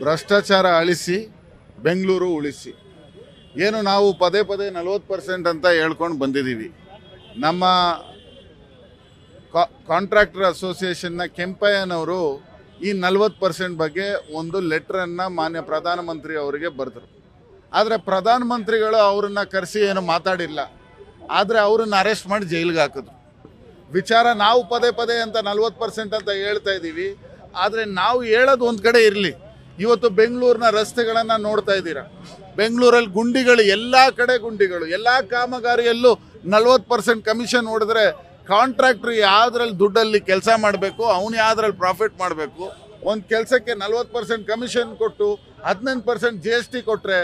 ಭ್ರಷ್ಟಾಚಾರ ಅಳಿಸಿ, ಬೆಂಗಳೂರು ಉಳಿಸಿ. ಏನು ನಾವು ಪದೇ ಪದೇ ನಲ್ವತ್ತು ಪರ್ಸೆಂಟ್ ಅಂತ ಹೇಳ್ಕೊಂಡು ಬಂದಿದ್ದೀವಿ. ನಮ್ಮ ಕಾಂಟ್ರಾಕ್ಟರ್ ಅಸೋಸಿಯೇಷನ್ನ ಕೆಂಪಯ್ಯನವರು ಈ ನಲ್ವತ್ತು ಪರ್ಸೆಂಟ್ ಬಗ್ಗೆ ಒಂದು ಲೆಟ್ರನ್ನು ಮಾನ್ಯ ಪ್ರಧಾನಮಂತ್ರಿ ಅವರಿಗೆ ಬರೆದರು. ಆದರೆ ಪ್ರಧಾನಮಂತ್ರಿಗಳು ಅವರನ್ನ ಕರೆಸಿ ಏನು ಮಾತಾಡಿಲ್ಲ. ಆದರೆ ಅವರನ್ನು ಅರೆಸ್ಟ್ ಮಾಡಿ ಜೈಲಿಗೆ ಹಾಕಿದ್ರು. ವಿಚಾರ ನಾವು ಪದೇ ಪದೇ ಅಂತ ನಲ್ವತ್ತು ಪರ್ಸೆಂಟ್ ಅಂತ ಹೇಳ್ತಾ ಇದ್ದೀವಿ. ಆದರೆ ನಾವು ಹೇಳೋದು ಒಂದು ಕಡೆ ಇರಲಿ. ಇವತ್ತು ಬೆಂಗಳೂರಿನ ರಸ್ತೆಗಳನ್ನು ನೋಡ್ತಾ ಇದ್ದೀರಾ? ಬೆಂಗಳೂರಲ್ಲಿ ಗುಂಡಿಗಳು, ಎಲ್ಲ ಕಡೆ ಗುಂಡಿಗಳು, ಎಲ್ಲ ಕಾಮಗಾರಿಯಲ್ಲೂ ನಲ್ವತ್ತು ಪರ್ಸೆಂಟ್ ಕಮಿಷನ್ ಹೊಡೆದ್ರೆ ಕಾಂಟ್ರಾಕ್ಟ್ರ್ ಯಾವ್ದ್ರಲ್ಲಿ ದುಡ್ಡಲ್ಲಿ ಕೆಲಸ ಮಾಡಬೇಕು, ಅವನು ಯಾವ್ದ್ರಲ್ಲಿ ಪ್ರಾಫಿಟ್ ಮಾಡಬೇಕು? ಒಂದು ಕೆಲಸಕ್ಕೆ ನಲ್ವತ್ತು ಪರ್ಸೆಂಟ್ ಕಮಿಷನ್ ಕೊಟ್ಟು ಹದಿನೆಂಟು ಪರ್ಸೆಂಟ್ ಜಿ ಎಸ್ ಟಿ ಕೊಟ್ಟರೆ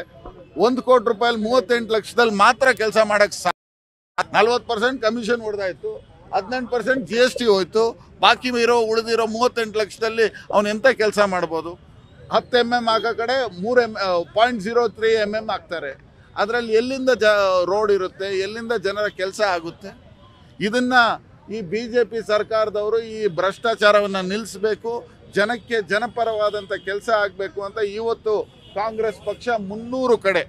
ಒಂದು ಕೋಟಿ ರೂಪಾಯಲ್ಲಿ ಮೂವತ್ತೆಂಟು ಲಕ್ಷದಲ್ಲಿ ಮಾತ್ರ ಕೆಲಸ ಮಾಡೋಕ್ಕೆ ಸಾ ನಲ್ವತ್ತು ಪರ್ಸೆಂಟ್ ಕಮಿಷನ್ ಹೊಡೆದಾಯ್ತು, ಹದಿನೆಂಟು ಪರ್ಸೆಂಟ್ ಜಿ ಎಸ್ ಟಿ ಹೋಯ್ತು, ಬಾಕಿ ಇರೋ ಉಳಿದಿರೋ ಮೂವತ್ತೆಂಟು ಲಕ್ಷದಲ್ಲಿ ಅವನು ಎಂಥ ಕೆಲಸ ಮಾಡ್ಬೋದು? ಹತ್ತು ಎಂ ಎಂ ಆಗೋ ಕಡೆ ಮೂರು M point zero three M M ಹಾಕ್ತಾರೆ ಅದರಲ್ಲಿ ಎಲ್ಲಿಂದ ಜ ರೋಡ್ ಇರುತ್ತೆ, ಎಲ್ಲಿಂದ ಜನರ ಕೆಲಸ ಆಗುತ್ತೆ? ಇದನ್ನು ಈ ಬಿ ಜೆ ಪಿ ಸರ್ಕಾರದವರು ಈ ಭ್ರಷ್ಟಾಚಾರವನ್ನು ನಿಲ್ಲಿಸಬೇಕು ಜನಕ್ಕೆ ಜನಪರವಾದಂಥ ಕೆಲಸ ಆಗಬೇಕು ಅಂತ ಇವತ್ತು ಕಾಂಗ್ರೆಸ್ ಪಕ್ಷ ಮುನ್ನೂರು ಕಡೆ,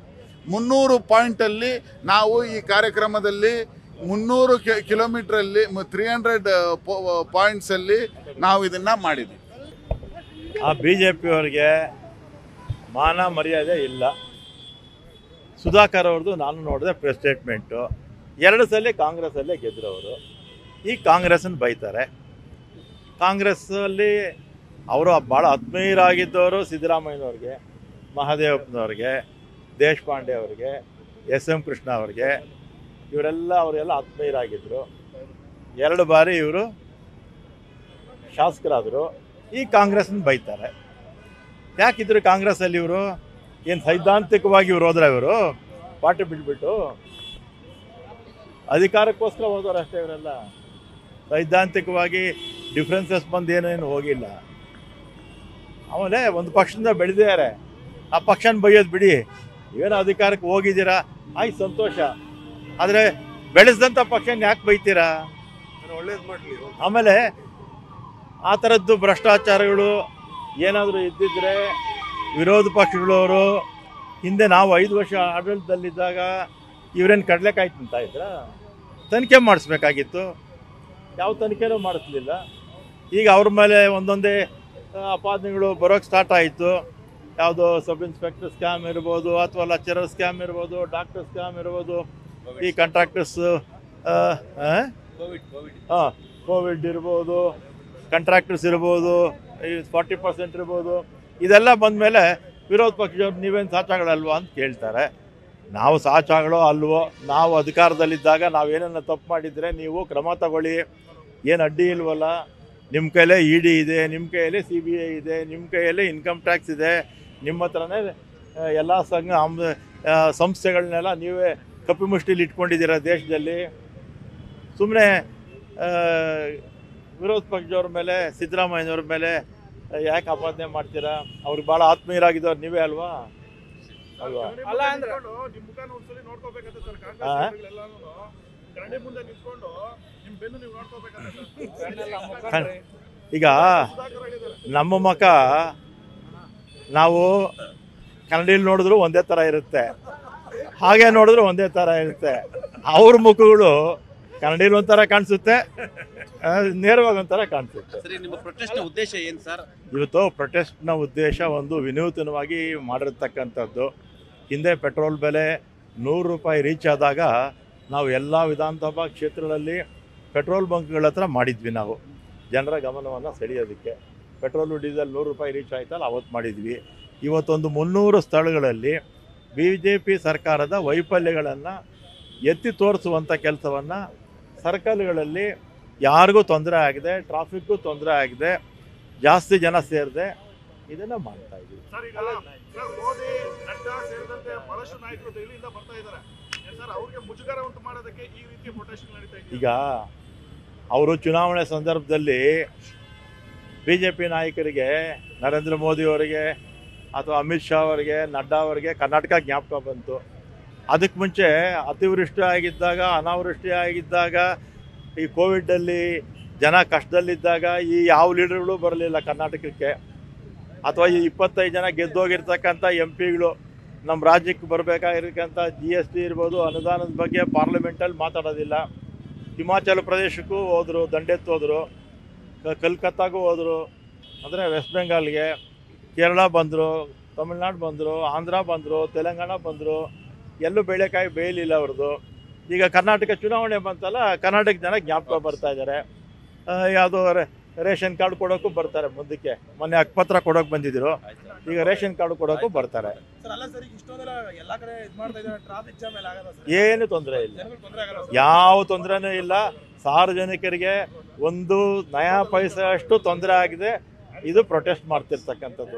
ಮುನ್ನೂರು ಪಾಯಿಂಟಲ್ಲಿ ನಾವು ಈ ಕಾರ್ಯಕ್ರಮದಲ್ಲಿ ಮುನ್ನೂರು ಕಿಲೋಮೀಟ್ರಲ್ಲಿ ತ್ರೀ ಹಂಡ್ರೆಡ್ ಪಾಯಿಂಟ್ಸಲ್ಲಿ ನಾವು ಇದನ್ನು ಮಾಡಿದ್ವಿ. ಆ ಬಿ ಜೆ ಪಿಯವರಿಗೆ ಮಾನ ಮರ್ಯಾದೆ ಇಲ್ಲ. ಸುಧಾಕರ್ ಅವ್ರದ್ದು ನಾನು ನೋಡಿದೆ ಪ್ರೆಸ್ ಸ್ಟೇಟ್ಮೆಂಟು ಎರಡು ಸಲ ಕಾಂಗ್ರೆಸ್ಸಲ್ಲೇ ಗೆದ್ರವರು. ಈಗ ಕಾಂಗ್ರೆಸ್ಸನ್ನು ಬೈತಾರೆ. ಕಾಂಗ್ರೆಸ್ಸಲ್ಲಿ ಅವರು ಭಾಳ ಆತ್ಮೀಯರಾಗಿದ್ದವರು ಸಿದ್ದರಾಮಯ್ಯನವ್ರಿಗೆ, ಮಹಾದೇವಪ್ಪನವ್ರಿಗೆ, ದೇಶಪಾಂಡೆ ಅವರಿಗೆ ಎಸ್ ಎಂ ಕೃಷ್ಣ ಅವ್ರಿಗೆ. ಇವರೆಲ್ಲ ಅವರೆಲ್ಲ ಆತ್ಮೀಯರಾಗಿದ್ದರು ಎರಡು ಬಾರಿ ಇವರು ಶಾಸಕರಾದರು. ಈ ಕಾಂಗ್ರೆಸ್ನ ಬೈತಾರೆ. ಯಾಕಿದ್ರು ಕಾಂಗ್ರೆಸ್ಸಲ್ಲಿ ಇವರು ಏನು ಸೈದ್ಧಾಂತಿಕವಾಗಿ ಇವ್ರು ಹೋದ್ರೆ ಇವರು ಪಾಠ ಬಿಟ್ಬಿಟ್ಟು ಅಧಿಕಾರಕ್ಕೋಸ್ಕರ ಹೋದವ್ರು ಅಷ್ಟೇ ಇವರೆಲ್ಲ. ಸೈದ್ಧಾಂತಿಕವಾಗಿ ಡಿಫ್ರೆನ್ಸಸ್ ಬಂದು ಏನೇನು ಹೋಗಿಲ್ಲ. ಆಮೇಲೆ ಒಂದು ಪಕ್ಷದಿಂದ ಬೆಳೆದಿದ್ದಾರೆ. ಆ ಪಕ್ಷನ ಬೈಯೋದು ಬಿಡಿ. ಏನು ಅಧಿಕಾರಕ್ಕೆ ಹೋಗಿದ್ದೀರಾ? ಆಯ್ತು ಸಂತೋಷ. ಆದರೆ ಬೆಳೆಸಿದಂಥ ಪಕ್ಷನ ಯಾಕೆ ಬೈತೀರಾ? ಒಳ್ಳೇದು ಮಾಡಲಿ. ಆಮೇಲೆ ಆ ಥರದ್ದು ಭ್ರಷ್ಟಾಚಾರಗಳು ಏನಾದರೂ ಇದ್ದಿದ್ರೆ ವಿರೋಧ ಪಕ್ಷಗಳವರು ಹಿಂದೆ ನಾವು ಐದು ವರ್ಷ ಆಡಳಿತದಲ್ಲಿದ್ದಾಗ ಇವರೇನು ಕಡಲೆಕಾಯಿ ತಿಂತಾಯಿದ್ರ ಇದ್ರ? ತನಿಖೆ ಮಾಡಿಸ್ಬೇಕಾಗಿತ್ತು. ಯಾವ ತನಿಖೆನೂ ಮಾಡಿಸ್ಲಿಲ್ಲ. ಈಗ ಅವ್ರ ಮೇಲೆ ಒಂದೊಂದೇ ಅಪಾದನೆಗಳು ಬರೋಕ್ಕೆ ಸ್ಟಾರ್ಟ್ ಆಯಿತು. ಯಾವುದೋ ಸಬ್ ಇನ್ಸ್ಪೆಕ್ಟರ್ ಸ್ಕ್ಯಾಮ್ ಇರ್ಬೋದು ಅಥವಾ ಲೆಕ್ಚರರ್ ಸ್ಕ್ಯಾಮ್ ಇರ್ಬೋದು ಡಾಕ್ಟರ್ ಸ್ಕ್ಯಾಮ್ ಇರ್ಬೋದು ಈ ಕಾಂಟ್ರಾಕ್ಟರ್ಸ್ ಹಾಂ ಕೋವಿಡ್ ಇರ್ಬೋದು ಕಾಂಟ್ರಾಕ್ಟರ್ಸ್ ಇರ್ಬೋದು ಫಾರ್ಟಿ ಪರ್ಸೆಂಟ್ ಇರ್ಬೋದು, ಇದೆಲ್ಲ ಬಂದಮೇಲೆ ವಿರೋಧ ಪಕ್ಷದವ್ರು ನೀವೇನು ಸಾಚಾಗಳಲ್ವಾ ಅಂತ ಕೇಳ್ತಾರೆ. ನಾವು ಸಾಚಾಗಳೋ ಅಲ್ವೋ, ನಾವು ಅಧಿಕಾರದಲ್ಲಿದ್ದಾಗ ಏನನ್ನ ತಪ್ಪು ಮಾಡಿದರೆ ನೀವು ಕ್ರಮ ತಗೊಳ್ಳಿ. ಏನು ಅಡ್ಡಿ ಇಲ್ವಲ್ಲ? ನಿಮ್ಮ ಕೈಲೇ ಇ ಡಿ ಇದೆ ನಿಮ್ಮ ಕೈಯಲ್ಲೇ ಸಿ ಬಿ ಐ ಇದೆ ನಿಮ್ಮ ಕೈಯಲ್ಲೇ ಇನ್ಕಮ್ ಟ್ಯಾಕ್ಸ್ ಇದೆ, ನಿಮ್ಮ ಹತ್ರನೇ ಎಲ್ಲ ಸಂಘ ಸಂಸ್ಥೆಗಳನ್ನೆಲ್ಲ ನೀವೇ ಕಪ್ಪಿಮುಷ್ಟಿಲಿ ಇಟ್ಕೊಂಡಿದ್ದೀರ ದೇಶದಲ್ಲಿ? ಸುಮ್ಮನೆ ವಿರೋಧ ಪಕ್ಷದವ್ರ ಮೇಲೆ ಸಿದ್ದರಾಮಯ್ಯನವ್ರ ಮೇಲೆ ಯಾಕೆ ಆಪಾದನೆ ಮಾಡ್ತೀರಾ? ಅವ್ರಿಗೆ ಭಾಳ ಆತ್ಮೀಯರಾಗಿದ್ದವ್ರು ನೀವೇ ಅಲ್ವಾ? ಅಲ್ವಾ? ಅಲ್ಲ ಅಂದ್ರೆ ಈಗ ನಮ್ಮ ಮಕ ನಾವು ಕನ್ನಡಿಲಿ ನೋಡಿದ್ರು ಒಂದೇ ಥರ ಇರುತ್ತೆ. ಹಾಗೆ ನೋಡಿದ್ರು ಒಂದೇ ಥರ ಇರುತ್ತೆ. ಅವ್ರ ಮುಖಗಳು ಕನ್ನಡಿಲಿ ಒಂಥರ ಕಾಣಿಸುತ್ತೆ. ನೇರವಾಗಿ ಒಂಥರ ಕಾಣಿಸುತ್ತೆ. ಸರಿ ನಿಮ್ಮ ಪ್ರೊಟೆಸ್ಟ್ ಉದ್ದೇಶ ಏನ್ ಸರ್? ಇವತ್ತು ಪ್ರೊಟೆಸ್ಟ್ನ ಉದ್ದೇಶ ಒಂದು ವಿನೂತನವಾಗಿ ಮಾಡಿರ್ತಕ್ಕಂಥದ್ದು. ಹಿಂದೆ ಪೆಟ್ರೋಲ್ ಬೆಲೆ ನೂರು ರೂಪಾಯಿ ರೀಚ್ ಆದಾಗ ನಾವು ಎಲ್ಲ ವಿಧಾನಸಭಾ ಕ್ಷೇತ್ರಗಳಲ್ಲಿ ಪೆಟ್ರೋಲ್ ಬಂಕ್ಗಳ ಹತ್ರ ಮಾಡಿದ್ವಿ ನಾವು. ಜನರ ಗಮನವನ್ನು ಸೆಳೆಯೋದಕ್ಕೆ. ಪೆಟ್ರೋಲು ಡೀಸೆಲ್ ನೂರು ರೂಪಾಯಿ ರೀಚ್ ಆಯ್ತಲ್ಲ ಅವತ್ತು ಮಾಡಿದ್ವಿ. ಇವತ್ತೊಂದು ಮುನ್ನೂರು ಸ್ಥಳಗಳಲ್ಲಿ ಬಿ ಜೆ ಪಿ ಸರ್ಕಾರದ ವೈಫಲ್ಯಗಳನ್ನು ಎತ್ತಿ ತೋರಿಸುವಂಥ ಕೆಲಸವನ್ನು ಸರ್ಕಲ್ಗಳಲ್ಲಿ ಯಾರಿಗೂ ತೊಂದರೆ ಆಗಿದೆ ಟ್ರಾಫಿಕ್ಗೂ ತೊಂದರೆ ಆಗಿದೆ ಜಾಸ್ತಿ ಜನ ಸೇರಿದೆ ಇದನ್ನ ಮಾಡ್ತಾ ಇದ್ದೀವಿ. ಈಗ ಅವರು ಚುನಾವಣೆ ಸಂದರ್ಭದಲ್ಲಿ ಬಿ ಜೆ ಪಿ ನಾಯಕರಿಗೆ ನರೇಂದ್ರ ಮೋದಿ ಅವರಿಗೆ ಅಥವಾ ಅಮಿತ್ ಶಾ ಅವರಿಗೆ ನಡ್ಡಾ ಅವರಿಗೆ ಕರ್ನಾಟಕ ಜ್ಞಾಪಕ ಬಂತು. ಅದಕ್ಕೆ ಮುಂಚೆ ಅತಿವೃಷ್ಟಿ ಆಗಿದ್ದಾಗ ಅನಾವೃಷ್ಟಿ ಆಗಿದ್ದಾಗ ಈ ಕೋವಿಡಲ್ಲಿ ಜನ ಕಷ್ಟದಲ್ಲಿದ್ದಾಗ ಈ ಯಾವ ಲೀಡರ್ಗಳು ಬರಲಿಲ್ಲ ಕರ್ನಾಟಕಕ್ಕೆ. ಅಥವಾ ಈ ಇಪ್ಪತ್ತೈದು ಜನ ಗೆದ್ದೋಗಿರ್ತಕ್ಕಂಥ ಎಂ ಪಿಗಳು ನಮ್ಮ ರಾಜ್ಯಕ್ಕೆ ಬರಬೇಕಾಗಿರ್ತಕ್ಕಂಥ ಜಿ ಎಸ್ ಟಿ ಇರ್ಬೋದು, ಅನುದಾನದ ಬಗ್ಗೆ ಪಾರ್ಲಿಮೆಂಟಲ್ಲಿ ಮಾತಾಡೋದಿಲ್ಲ. ಹಿಮಾಚಲ ಪ್ರದೇಶಕ್ಕೂ ಹೋದರು, ದಂಡೆತ್ತು ಹೋದರು ಕಲ್ಕತ್ತಾಗೂ ಹೋದರು, ಅಂದರೆ ವೆಸ್ಟ್ ಬೆಂಗಾಲ್ಗೆ. ಕೇರಳ ಬಂದರು, ತಮಿಳ್ನಾಡು ಬಂದರು, ಆಂಧ್ರ ಬಂದರು, ತೆಲಂಗಾಣ ಬಂದರು ಎಲ್ಲೂ ಬೇಳೆಕಾಯಿ ಬೇಯಲಿಲ್ಲ ಅವ್ರದ್ದು. ಈಗ ಕರ್ನಾಟಕ ಚುನಾವಣೆ ಬಂತಲ್ಲ ಕರ್ನಾಟಕ ಜನ ಜ್ಞಾಪಕ ಬರ್ತಾ ಇದ್ದಾರೆ. ಯಾವುದೋ ರೇಷನ್ ಕಾರ್ಡ್ ಕೊಡೋಕ್ಕೂ ಬರ್ತಾರೆ ಮುಂದಕ್ಕೆ. ಮೊನ್ನೆ ಹಕ್ಕುಪತ್ರ ಕೊಡೋಕೆ ಬಂದಿದ್ರು. ಈಗ ರೇಷನ್ ಕಾರ್ಡ್ ಕೊಡೋಕ್ಕೂ ಬರ್ತಾರೆ. ಏನು ತೊಂದರೆ ಇಲ್ಲ. ಯಾವ ತೊಂದರೆನೂ ಇಲ್ಲ. ಸಾರ್ವಜನಿಕರಿಗೆ ಒಂದು ನಯಾ ಪೈಸೆ ಅಷ್ಟು ತೊಂದರೆ ಆಗಿದೆ. ಇದು ಪ್ರೊಟೆಸ್ಟ್ ಮಾಡ್ತಿರ್ತಕ್ಕಂಥದ್ದು.